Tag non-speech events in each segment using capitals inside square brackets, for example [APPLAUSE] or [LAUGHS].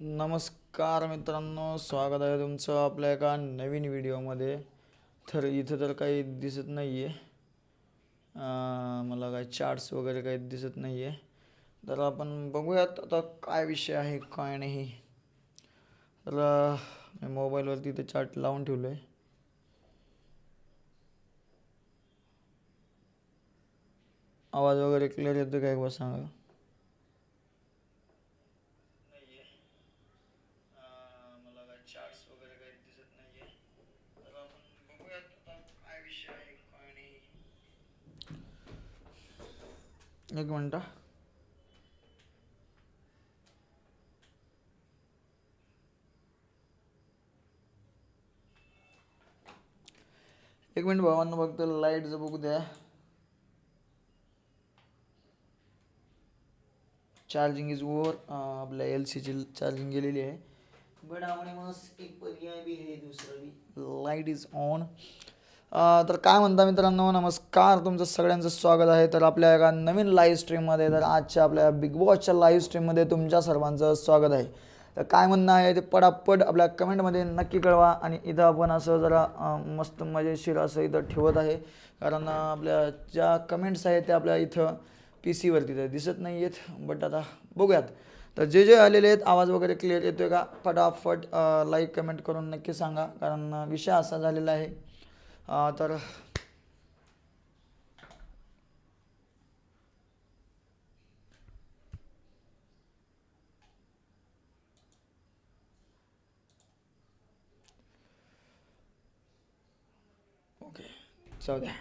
नमस्कार मित्रांनो स्वागत आहे तुमचं आपल्या एका नवीन व्हिडिओमध्ये. तर इथं तर काही दिसत नाही आहे मला काही चार्ट्स वगैरे काही दिसत नाही आहे तर आपण बघूयात आता काय विषय आहे काय नाही. तर मी मोबाईलवरती ते चार्ट लावून ठेवलं आहे आवाज वगैरे क्लिअर येतो काय एकदा सांगा मला काही चार्ट्स वगैरे काही दिसत नाहीये तर आपण बघूयात आता काय विषय आहे काय नाही एक मिनिट. एक मिनिट भावांना फक्त लाईटचं बघू द्या. चार्जिंग इज ओव्हर आपल्या एल सीची चार्जिंग गेलेली आहे. बट आपण मग एक पर्याय बी आहे दुसरा बी. लाइट इज ऑन तर काय म्हणता मित्रांनो नमस्कार तुमचं सगळ्यांचं स्वागत आहे. तर आपल्या एका नवीन लाईव्ह स्ट्रीममध्ये तर आजच्या आपल्या बिग बॉसच्या लाईव्ह स्ट्रीममध्ये तुमच्या सर्वांचं स्वागत आहे. तर काय म्हणणं आहे ते पटापट आपल्या कमेंटमध्ये नक्की कळवा आणि इथं आपण असं जरा मस्त मजेशीर असं इथं ठेवत आहे. कारण आपल्या ज्या कमेंट्स आहेत त्या आपल्या इथं पी सीवरती तर दिसत नाही आहेत बट आता बघूयात. तर जे जे आलेले आहेत आवाज वगैरे क्लिअर येतोय का? फटाफट लाईक कमेंट करून नक्की सांगा. कारण विषय असा झालेला आहे तर ओके जाऊ द्या.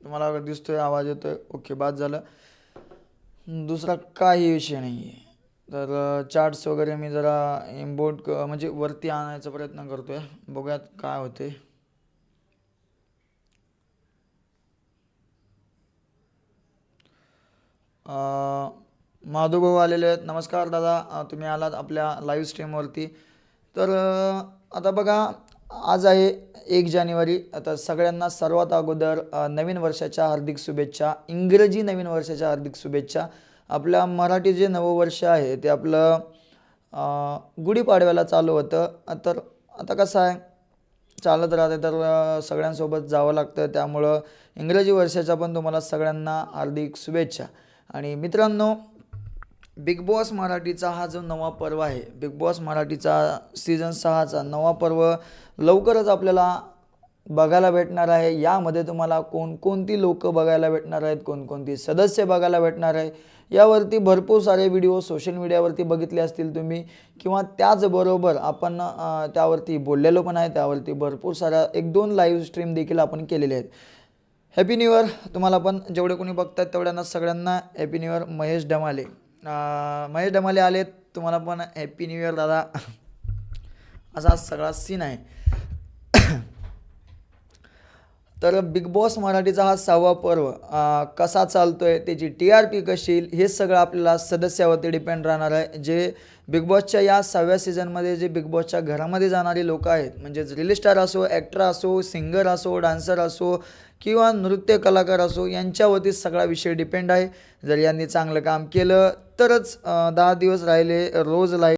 तुम्हाला अगर दिसतोय आवाज येतोय ओके बाद झालं. दुसरा काही विषय नाही आहे तर चार्ट्स वगैरे मी जरा इम्पोर्ट क म्हणजे वरती आणायचा प्रयत्न करतोय. बघूयात काय होते माधुभाऊ आलेले आहेत. नमस्कार दादा. तुम्ही आलात आपल्या लाईव्ह स्ट्रीमवरती तर आता बघा आज आहे एक जानेवारी. आता सगळ्यांना सर्वात अगोदर नवीन वर्षाच्या हार्दिक शुभेच्छा. इंग्रजी नवीन वर्षाच्या हार्दिक शुभेच्छा. आपल्या मराठी जे नववर्ष आहे ते आपलं गुढीपाडव्याला चालू होतं. तर आता कसं आहे? चालत राहते तर सगळ्यांसोबत जावं लागतं. त्यामुळं इंग्रजी वर्षाच्या पण तुम्हाला सगळ्यांना हार्दिक शुभेच्छा. आणि मित्रांनो बिग बॉस मराठीचा हा जो नवा पर्व आहे बिग बॉस मराठीचा सीझन सहाचा नवा पर्व लवकरच आपल्याला बघायला भेटणार आहे. यामध्ये तुम्हाला कोणकोणती लोक बघायला भेटणार आहेत कोणकोणती सदस्य बघायला भेटणार आहे यावरती भरपूर सारे व्हिडिओ सोशल मीडियावरती बघितले असतील तुम्ही. किंवा त्याचबरोबर आपण त्यावरती बोललेलो पण आहे त्यावरती भरपूर साऱ्या एक दोन लाईव्ह स्ट्रीम देखील आपण केलेले आहेत. हॅपी न्यू इयर तुम्हाला पण जेवढे कोणी बघतात तेवढ्यांना सगळ्यांना happy new year Mahesh Damale. Mahesh Damale आलेत. तुम्हाला पण हॅपी न्यू इयर दादा. [LAUGHS] असा सगळा सीन आहे. तर बिग बॉस मराठीचा हा सहावा पर्व कसा चालतो आहे त्याची टी आर पी कशी येईल हे सगळं आपल्याला सदस्यावरती डिपेंड राहणार आहे. जे बिग बॉसच्या या सहाव्या सीझनमध्ये जे बिग बॉसच्या घरामध्ये जाणारी लोक आहेत म्हणजेच रील स्टार असो ॲक्टर असो सिंगर असो डान्सर असो किंवा नृत्य कलाकार असो यांच्यावरती सगळा विषय डिपेंड आहे. जर यांनी चांगलं काम केलं तरच दहा दिवस राहिले रोज राहिले